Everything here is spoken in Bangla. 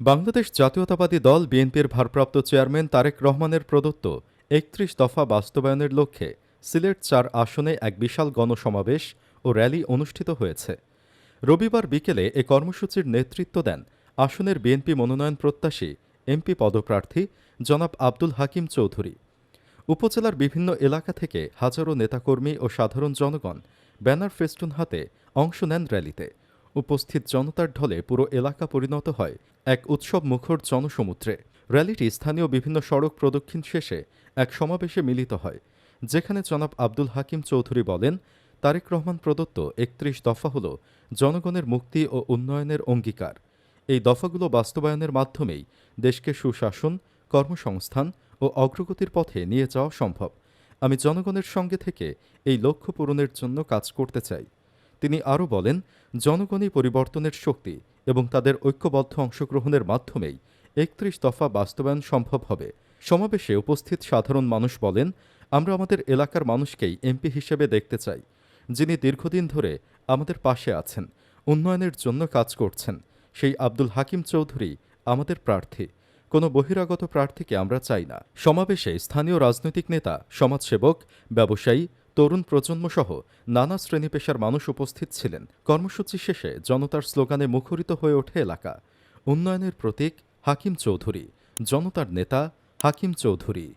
বাংলাদেশ জাতীয়তাবাদী দল বিএনপির ভারপ্রাপ্ত চেয়ারম্যান তারেক রহমানের প্রদত্ত একত্রিশ দফা বাস্তবায়নের লক্ষ্যে সিলেট চার আসনে এক বিশাল গণসমাবেশ ও র্যালি অনুষ্ঠিত হয়েছে। রবিবার বিকেলে এ কর্মসূচির নেতৃত্ব দেন আসনের বিএনপি মনোনয়ন প্রত্যাশী এমপি পদপ্রার্থী জনাব আব্দুল হাকিম চৌধুরী। উপজেলার বিভিন্ন এলাকা থেকে হাজারো নেতাকর্মী ও সাধারণ জনগণ ব্যানার ফেস্টুন হাতে অংশ নেন র্যালিতে। উপস্থিত জনতার ঢলে পুরো এলাকা পরিণত হয় এক উৎসব মুখর জনসমুদ্রে। র্যালিটি স্থানীয় বিভিন্ন সড়ক প্রদক্ষিণ শেষে এক সমাবেশে মিলিত হয়, যেখানে জনাব আব্দুল হাকিম চৌধুরী বলেন, তারেক রহমান প্রদত্ত একত্রিশ দফা হল জনগণের মুক্তি ও উন্নয়নের অঙ্গীকার। এই দফাগুলো বাস্তবায়নের মাধ্যমেই দেশকে সুশাসন, কর্মসংস্থান ও অগ্রগতির পথে নিয়ে যাওয়া সম্ভব। আমি জনগণের সঙ্গে থেকে এই লক্ষ্য পূরণের জন্য কাজ করতে চাই। তিনি আরও বলেন, জনগণই পরিবর্তনের শক্তি এবং তাদের ঐক্যবদ্ধ অংশগ্রহণের মাধ্যমেই একত্রিশ দফা বাস্তবায়ন সম্ভব হবে। সমাবেশে উপস্থিত সাধারণ মানুষ বলেন, আমরা আমাদের এলাকার মানুষকেই এমপি হিসেবে দেখতে চাই, যিনি দীর্ঘদিন ধরে আমাদের পাশে আছেন, উন্নয়নের জন্য কাজ করছেন। সেই আব্দুল হাকিম চৌধুরী আমাদের প্রার্থী। কোনো বহিরাগত প্রার্থীকে আমরা চাই না। সমাবেশে স্থানীয় রাজনৈতিক নেতা, সমাজসেবক, ব্যবসায়ী তরুণ প্রজন্মসহ নানা শ্রেণি পেশার মানুষ উপস্থিত ছিলেন। কর্মসূচি শেষে জনতার স্লোগানে মুখরিত হয়ে ওঠে এলাকা। উন্নয়নের প্রতীক হাকিম চৌধুরী, জনতার নেতা হাকিম চৌধুরী।